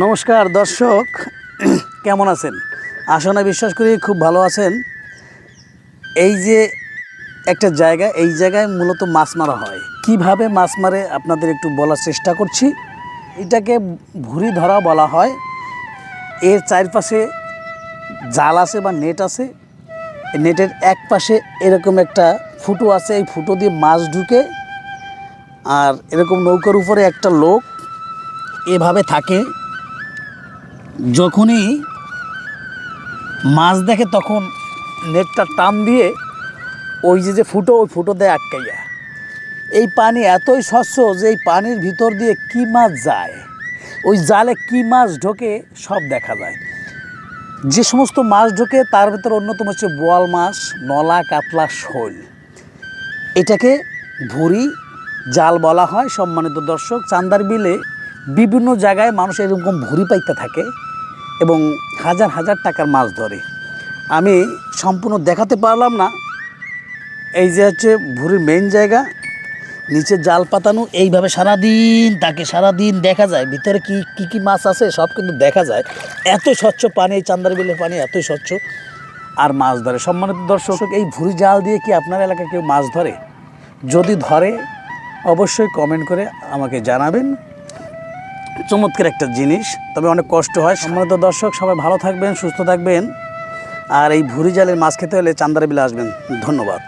নমস্কার, দর্শক, কেমন আছেন? আসলে বিশ্বাস করি খুব ভালো আছেন। এই যে একটা জায়গা, এই জায়গায় মূলত মাছ মারা হয়। কীভাবে মাছ মারে আপনাদের একটু বলার চেষ্টা করছি। এটাকে ভুরি ধরা বলা হয়। এর চারপাশে জাল আছে বা নেট আছে। নেটের এক পাশে এরকম একটা ফুটো আছে। এই ফুটো দিয়ে মাছ ঢুকে আর এরকম নৌকার উপরে একটা লোক এভাবে থাকে। যখনই মাছ দেখে তখন নেটটা টান দিয়ে ওই যে যে ফুটো, ওই ফুটো দেয় আটকাইয়া। এই পানি এতই স্বচ্ছ যে এই পানির ভিতর দিয়ে কি মাছ যায়, ওই জালে কি মাছ ঢোকে সব দেখা যায়। যে সমস্ত মাছ ঢোকে তার ভিতর অন্যতম হচ্ছে বোয়াল মাছ, নলা, কাতলা, শোল। এটাকে ভুরি জাল বলা হয় সম্মানিত দর্শক, চান্দার বিলে বিভিন্ন জায়গায় মানুষ এরকম ভুরি পাইতে থাকে এবং হাজার হাজার টাকার মাছ ধরে। আমি সম্পূর্ণ দেখাতে পারলাম না। এই যে হচ্ছে ভুরির মেইন জায়গা, নিচে জাল পাতানো, এইভাবে সারাদিন, তাকে সারাদিন দেখা যায়। ভিতরে কি কি কি মাছ আছে সব কিন্তু দেখা যায়। এত স্বচ্ছ পানি, এই চান্দার বিলের পানি এতই স্বচ্ছ। আর মাছ ধরে। সম্মানিত দর্শক, এই ভুরি জাল দিয়ে কি আপনার এলাকায় কেউ মাছ ধরে? যদি ধরে, অবশ্যই কমেন্ট করে আমাকে জানাবেন। চমৎকার একটা জিনিস, তবে অনেক কষ্ট হয়। সম্মানিত দর্শক, সবাই ভালো থাকবেন, সুস্থ থাকবেন। আর এই ভুরি জালের মাছ খেতে হলে চান্দার বিলে আসবেন। ধন্যবাদ।